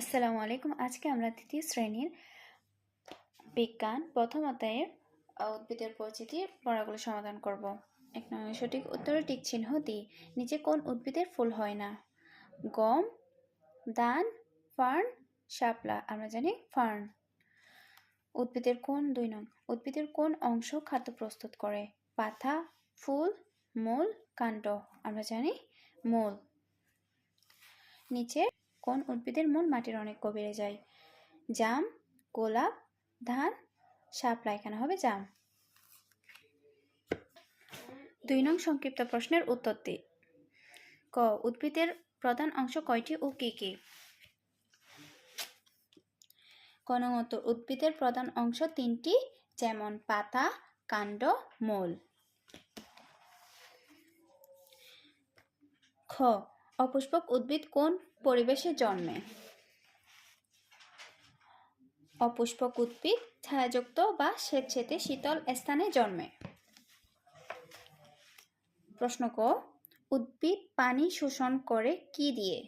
আসসালামু আলাইকুম। আজকে আমরা তৃতীয় শ্রেণির বিজ্ঞান প্রথম অধ্যায়ের উদ্ভিদের পরিচিতির পড়াগুলো সমাধান করব। এক নম্বর, সঠিক উত্তরে টিক চিহ্ন দিই নিচে কোন উদ্ভিদের ফুল হয় না? গম, দান, ফার্ন, শাপলা। আমরা জানি ফার্ন। উদ্ভিদের কোন দুই নং, উদ্ভিদের কোন অংশ খাদ্য প্রস্তুত করে? পাতা, ফুল, মূল, কাণ্ড। আমরা জানি মূল। নিচে কোন উদ্ভিদের মূল মাটির অনেক গভীরে যায়? জাম, গোলাপ, ধান, শাপলা, এখানে হবে জাম। দুই নং সংক্ষিপ্ত প্রশ্নের উত্তর দিই ক, উদ্ভিদের প্রধান অংশ কয়টি ও কি কি? উত্তর, উদ্ভিদের প্রধান অংশ তিনটি, যেমন পাতা, কাণ্ড, মূল। খ অপুষ্পক উদ্ভিদ কোন পরিবেশে জন্মে? অপুষ্পক উদ্ভিদ ছায়াযুক্ত বা স্বেচ্ছেতে শীতল স্থানে জন্মে। প্রশ্ন ক, উদ্ভিদ পানি শোষণ করে কি দিয়ে?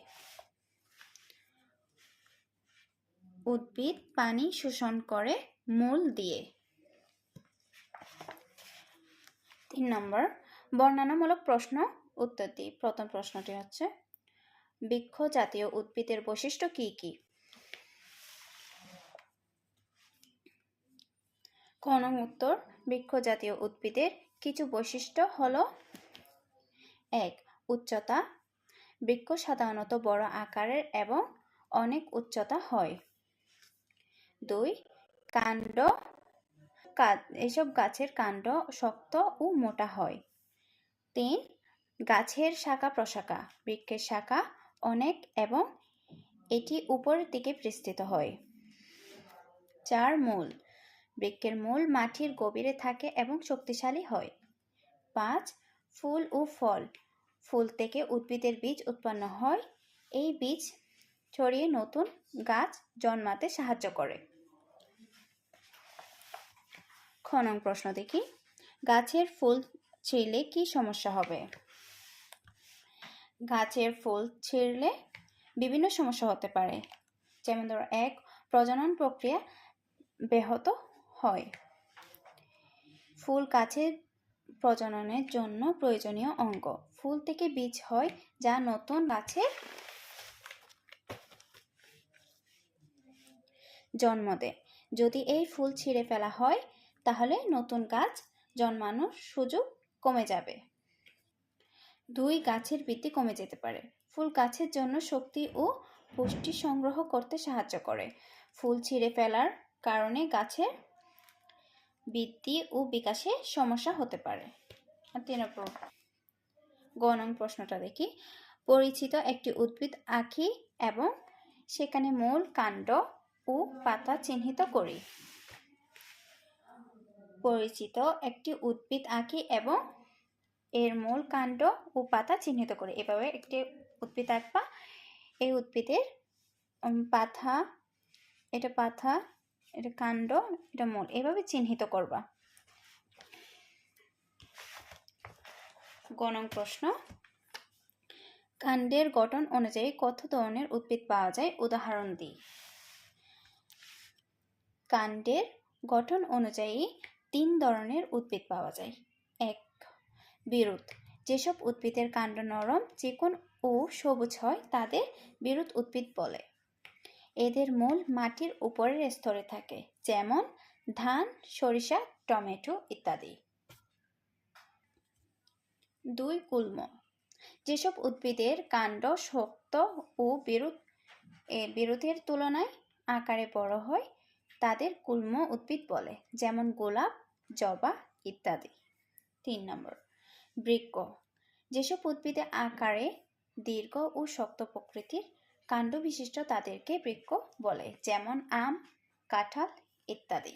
উদ্ভিদ পানি শোষণ করে মূল দিয়ে। তিন নম্বর, বর্ণনামূলক প্রশ্ন উত্তর দিই প্রথম প্রশ্নটি হচ্ছে, বৃক্ষ জাতীয় উদ্ভিদের বৈশিষ্ট্য কি কি? ক উত্তর, বৃক্ষ জাতীয় উদ্ভিদের কিছু বৈশিষ্ট্য হল, এক, উচ্চতা, বৃক্ষ সাধারণত বড় আকারের এবং অনেক উচ্চতা হয়, দুই, কাণ্ড এসব গাছের কাণ্ড শক্ত ও মোটা হয়, তিন গাছের শাখা প্রশাখা, বৃক্ষের শাখা, অনেক এবং এটি উপরের দিকে বিস্তৃত হয়। চার মূল, বৃক্ষের মূল মাটির গভীরে থাকে এবং শক্তিশালী হয়। পাঁচ, ফুল ও ফল, ফুল থেকে উদ্ভিদের বীজ উৎপন্ন হয়। এই বীজ ছড়িয়ে নতুন গাছ জন্মাতে সাহায্য করে। খনন প্রশ্ন দেখি, গাছের ফুল ছিঁড়লে কি সমস্যা হবে? গাছের ফুল ছিঁড়লে বিভিন্ন সমস্যা হতে পারে। যেমন ধরো, এক, প্রজনন প্রক্রিয়া ব্যাহত হয়। ফুল গাছের প্রজননের জন্য প্রয়োজনীয় অঙ্গ। ফুল থেকে বীজ হয় যা নতুন গাছের জন্ম দেয়। যদি এই ফুল ছিঁড়ে ফেলা হয়, তাহলে নতুন গাছ জন্মানোর সুযোগ কমে যাবে। দুই গাছের বৃদ্ধি কমে যেতে পারে। ফুল গাছের জন্য শক্তি ও পুষ্টি সংগ্রহ করতে সাহায্য করে। ফুল ছিঁড়ে ফেলার কারণে গাছের বৃদ্ধি ও বিকাশে সমস্যা হতে পারে। তিন নম্বর গ নং প্রশ্নটা দেখি। পরিচিত একটি উদ্ভিদ আঁকি এবং সেখানে মূল কাণ্ড ও পাতা চিহ্নিত করি। পরিচিত একটি উদ্ভিদ আঁকি এবং এর মূল কাণ্ড ও পাতা চিহ্নিত করে। এভাবে একটি উদ্ভিদ আঁকবা। এই উদ্ভিদের পাতা এটা পাতা এটা কাণ্ড, এটা মূল। এভাবে চিহ্নিত করবা। গণং প্রশ্ন। কাণ্ডের গঠন অনুযায়ী কত ধরনের উদ্ভিদ পাওয়া যায়। উদাহরণ দিই। কাণ্ডের গঠন অনুযায়ী তিন ধরনের উদ্ভিদ পাওয়া যায়। এক বিরুৎ যেসব উদ্ভিদের কাণ্ড নরম, চিকন ও সবুজ হয়, তাদের বিরুৎ উদ্ভিদ বলে। এদের মূল মাটির উপরের স্তরে থাকে, যেমন ধান, সরিষা, টমেটো ইত্যাদি। দুই গুল্ম। যেসব উদ্ভিদের কাণ্ড শক্ত ও বিরুৎ বিরুদ্ধের তুলনায় আকারে বড় হয়, তাদের গুল্ম উদ্ভিদ বলে, যেমন গোলাপ, জবা ইত্যাদি। তিন নম্বর। বৃক্ষ যেসব উদ্ভিদে আকারে দীর্ঘ ও শক্ত প্রকৃতির কাণ্ড বিশিষ্ট তাদেরকে বৃক্ষ বলে, যেমন আম, কাঁঠাল ইত্যাদি।